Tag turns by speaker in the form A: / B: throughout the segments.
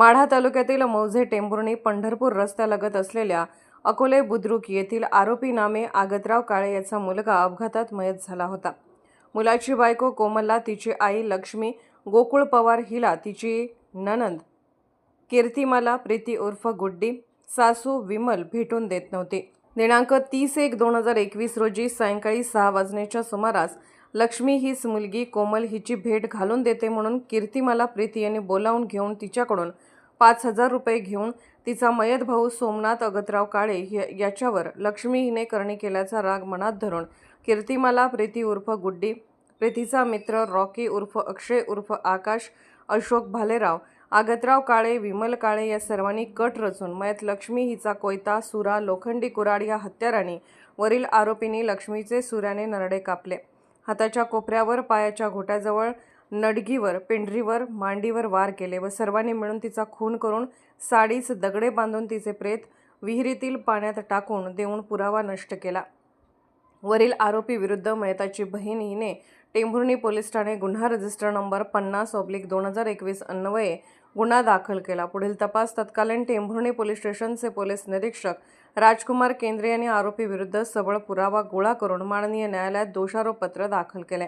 A: माढा तालुक्यातील मौझे टेंभुर्णी पंढरपूर रस्त्यालगत असलेल्या अकोले बुद्रुक येथील आरोपी नामे आगतराव काळे याचा मुलगा अपघातात मयत झाला होता. मुलाची बायको कोमलला तिची आई लक्ष्मी गोकुळ पवार हिला तिची ननंद कीर्तिमाला प्रीती उर्फ गुड्डी सासू विमल भेटून देत नव्हते. दिनांक तीस एक दोन हजार एकवीस रोजी सायंकाळी सहा वाजण्याच्या सुमारास लक्ष्मी हीच मुलगी कोमल हिची भेट घालून देते म्हणून कीर्तिमाला प्रीती यांनी बोलावून घेऊन तिच्याकडून पाच हजार रुपये घेऊन तिचा मयत भाऊ सोमनाथ अगतराव काळे याच्यावर लक्ष्मी हिने करणी केल्याचा राग मनात धरून कीर्तिमाला प्रीती उर्फ गुड्डी प्रीतीचा मित्र रॉकी उर्फ अक्षय उर्फ आकाश अशोक भालेराव आगतराव काळे विमल काळे या सर्वांनी कट रचून मयत लक्ष्मी हिचा कोयता सुरा लोखंडी कुराड या हत्याराणी वरील आरोपींनी लक्ष्मीचे सुऱ्याने नरडे कापले. हाताच्या कोपऱ्यावर पायाच्या घोट्याजवळ नडगीवर पेंढरीवर मांडीवर वार केले व सर्वांनी मिळून तिचा खून करून साडीस दगडे बांधून तिचे प्रेत विहिरीतील पाण्यात टाकून देऊन पुरावा नष्ट केला. वरील आरोपी विरुद्ध मयताची बहीण हिने टेंभुर्णी पोलीस ठाणे गुन्हा रजिस्टर नंबर पन्नास ऑब्लिक दोन हजार एकवीस अन्वये गुन्हा दाखल केला. पुढील तपास तत्कालीन टेंभुर्णी पोलीस स्टेशनचे पोलीस निरीक्षक राजकुमार केंद्रे यांनी आरोपी विरुद्ध सबळ पुरावा गोळा करून माननीय न्यायालयात दोषारोपपत्र दाखल केले.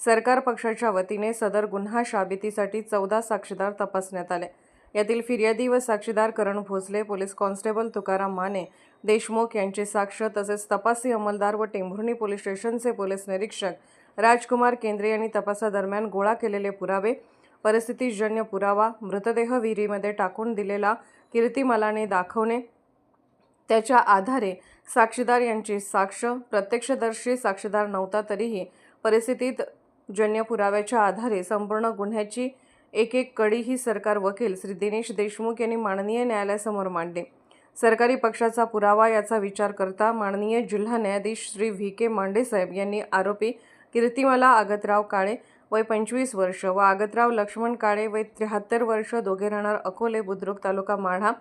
A: सरकार पक्षाच्या वतीने सदर गुन्हा शाबितीसाठी चौदा साक्षीदार तपासण्यात आले. यातील फिर्यादी व साक्षीदार करण भोसले पोलीस कॉन्स्टेबल तुकाराम माने देशमुख यांचे साक्ष तसेच तपासी अंमलदार व टेंभुर्णी पोलीस स्टेशनचे पोलीस निरीक्षक राजकुमार केंद्रे यांनी तपासादरम्यान गोळा केलेले पुरावे परिस्थितीजन्य पुरावा मृतदेह विहिरीमध्ये टाकून दिलेला कीर्तिमलाने दाखवणे त्याच्या आधारे साक्षीदार यांची साक्ष प्रत्यक्षदर्शी साक्षीदार नव्हता तरीही परिस्थितीत जन्य पुराव्याच्या आधारे संपूर्ण गुन्ह्याची एक एक कडी ही सरकार वकील श्री दिनेश देशमुख यांनी माननीय न्यायालयासमोर मांडली. सरकारी पक्षाचा पुरावा याचा विचार करता माननीय जिल्हा न्यायाधीश श्री व्ही के मांडेसाहेब यांनी आरोपी कीर्तिमाला आगतराव काळे वय पंचवीस वर्ष व आगतराव लक्ष्मण काळे वय त्र्याहत्तर वर्ष दोघे राहणार अकोले बुद्रुक तालुका माढा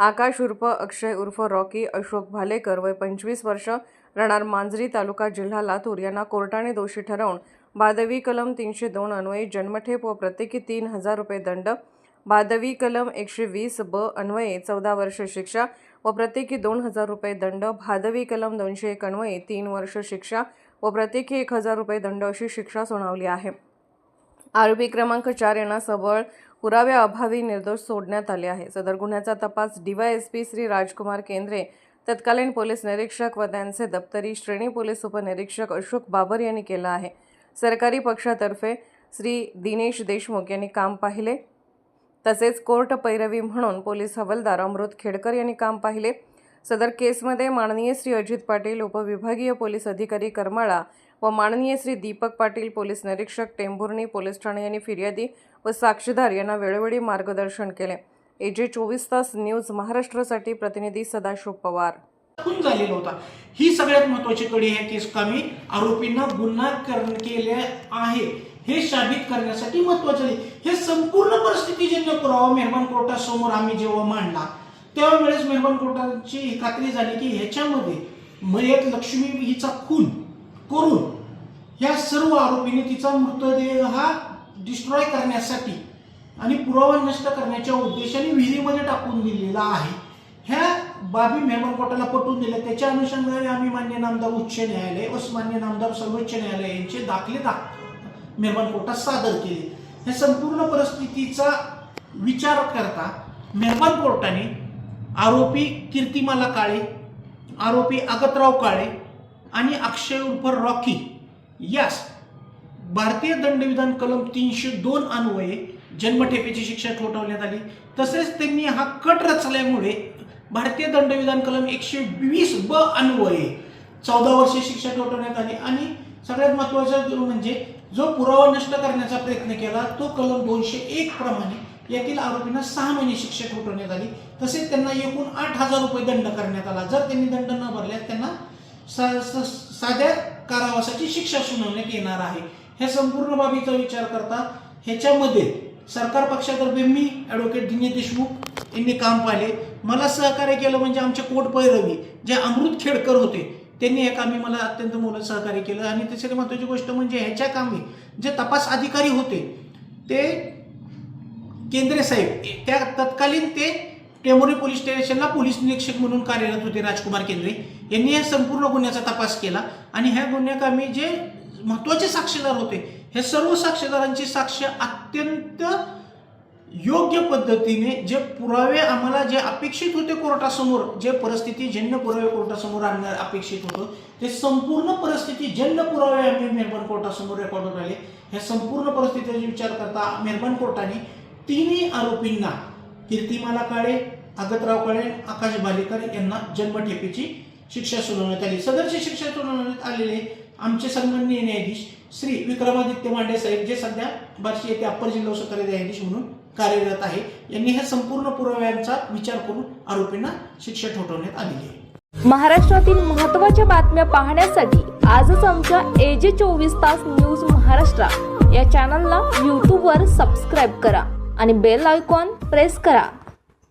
A: आकाश उर्फ अक्षय उर्फ रॉकी अशोक भालेकर वय पंचवीस वर्ष राहणार मांजरी तालुका जिल्हा लातूर यांना कोर्टाने दोषी ठरवून बादवी कलम तीनशे दोन अन्वये जन्मठेप व प्रत्येकी तीन हजार रुपये दंड. बादवी कलम एकशे वीस ब अन्वये चौदा वर्ष शिक्षा व प्रत्येकी दोन हजार रुपये दंड. भादवी कलम दोनशे एक अन्वये तीन वर्ष शिक्षा व प्रत्येकी एक हजार रुपये दंड अशी शिक्षा सुनावली आहे. आरोपी क्रमांक चार यांना सबळ पुराव्याअभावी निर्दोष सोडण्यात आले आहे. सदर गुन्ह्याचा तपास डीवायएसपी श्री राजकुमार केंद्रे तत्कालीन पोलीस निरीक्षक व त्यांचे दप्तरी श्रेणी पोलीस उपनिरीक्षक अशोक बाबर यांनी केला आहे. सरकारी पक्षातर्फे श्री दिनेश देशमुख यांनी काम पाहिले. तसेच कोर्ट पैरवी म्हणून पोलीस हवालदार अमृत खेडकर यांनी काम पाहिले. सदर केसमध्ये माननीय श्री अजित पाटील उपविभागीय पोलीस अधिकारी करमाळा व माननीय श्री दीपक पाटील पोलीस निरीक्षक टेंभुर्णी पोलीस ठाणे यांनी फिर्यादी व साक्षीदार यांना वेळोवेळी मार्गदर्शन केले. एजे चोवीस तास न्यूज महाराष्ट्रासाठी प्रतिनिधी सदाशिव पवार.
B: खून झालेला होता. ही सगळ्यात महत्वाची कडी आहे केस कामी आरोपींना गुन्हा केले आहे. हे साबित करण्यासाठी महत्वाचं आहे. हे संपूर्ण परिस्थितीजन्य पुरावा मेहरबान कोर्टासमोर आम्ही जेव्हा मांडला त्यावेळेस मेहरबान कोर्टाची ही खात्री झाली की ह्याच्यामध्ये मयत लक्ष्मी हिचा खून करून ह्या सर्व आरोपींनी तिचा मृतदेह हा डिस्ट्रॉय करण्यासाठी आणि पुरावा नष्ट करण्याच्या उद्देशाने विहिरीमध्ये टाकून दिलेला आहे. ह्या बाबी मेहमान कोर्टाला पटवून दिल्या त्याच्या अनुषंगाने आम्ही मान्य नामदार उच्च न्यायालय व मान्य नामदार सर्वोच्च न्यायालय यांचे दाखले दाख मेहमान कोर्टात सादर केले. या संपूर्ण परिस्थितीचा विचार करता मेहमान कोर्टाने आरोपी कीर्तिमाला काळे आरोपी अगतराव काळे आणि अक्षय उर्फ रॉकी यास भारतीय दंडविधान कलम तीनशे दोन अन्वये जन्मठेपेची शिक्षा ठोठावण्यात आली. तसेच त्यांनी हा कट रचल्यामुळे भारतीय दंडविधान कलम एकशे वीस ब अन्वये चौदा वर्षे शिक्षा ठोठवण्यात आली आणि सगळ्यात महत्वाचं म्हणजे जो पुरावा नष्ट करण्याचा प्रयत्न केला तो कलम दोनशे एक प्रमाणे यातील आरोपींना सहा महिने शिक्षा ठोठवण्यात आली. तसेच त्यांना एकूण आठ हजार रुपये दंड करण्यात आला. जर त्यांनी दंड न भरल्यास त्यांना सा- साध्या कारावासाची शिक्षा सुनावण्यात येणार आहे. ह्या संपूर्ण बाबीचा विचार करता ह्याच्यामध्ये सरकार पक्षातर्फे मी ॲडव्होकेट दिनेश देशमुख यांनी काम पाहिले. मला सहकार्य केलं म्हणजे आमचे कोट पैरवी जे अमृत खेडकर होते त्यांनी हे कामी मला अत्यंत मोलात सहकार्य केलं. आणि तिसरी महत्त्वाची गोष्ट म्हणजे ह्याच्या कामी जे तपास अधिकारी होते ते केंद्रे साहेब त्या तत्कालीन ते टेमोरी पोलीस स्टेशनला पोलीस निरीक्षक म्हणून कार्यरत होते राजकुमार केंद्रे. यांनी या संपूर्ण गुन्ह्याचा तपास केला. आणि ह्या गुन्ह्याकामी जे महत्त्वाचे साक्षीदार होते हे सर्व साक्षीदारांची साक्ष अत्यंत योग्य पद्धतीने जे पुरावे आम्हाला जे अपेक्षित होते कोर्टासमोर जे परिस्थिती जन्य पुरावे कोर्टासमोर आणणार अपेक्षित होतं ते संपूर्ण परिस्थिती जन्य पुरावे आम्ही मेहरबान कोर्टासमोर रेकॉर्ड होत आले ह्या संपूर्ण परिस्थितीचा विचार करता मेहरबान कोर्टाने तिन्ही आरोपींना कीर्तिमाला काळे अगतराव काळे आकाश बालेकर यांना जन्मठेपेची शिक्षा सुनावण्यात आली. सदरची शिक्षा सुनावण्यात आलेले आमचे सन्माननीय न्यायाधीश श्री विक्रमादित्य मांडे साहेब जे सध्या बार्शी येथे अप्पर जिल्हा सत्र न्यायाधीश म्हणून कार्यरत आहे. यांनी ह्या संपूर्ण पुराव्यांचा विचार करून आरोपींना शिक्षा ठोठवण्यात आलेली आहे.
C: महाराष्ट्रातील महत्त्वाच्या बातम्या पाहण्यासाठी आजच आमच्या एजे चोवीस तास न्यूज महाराष्ट्र या चॅनलला यूट्यूबवर सबस्क्राईब करा आणि बेल आयकॉन प्रेस करा.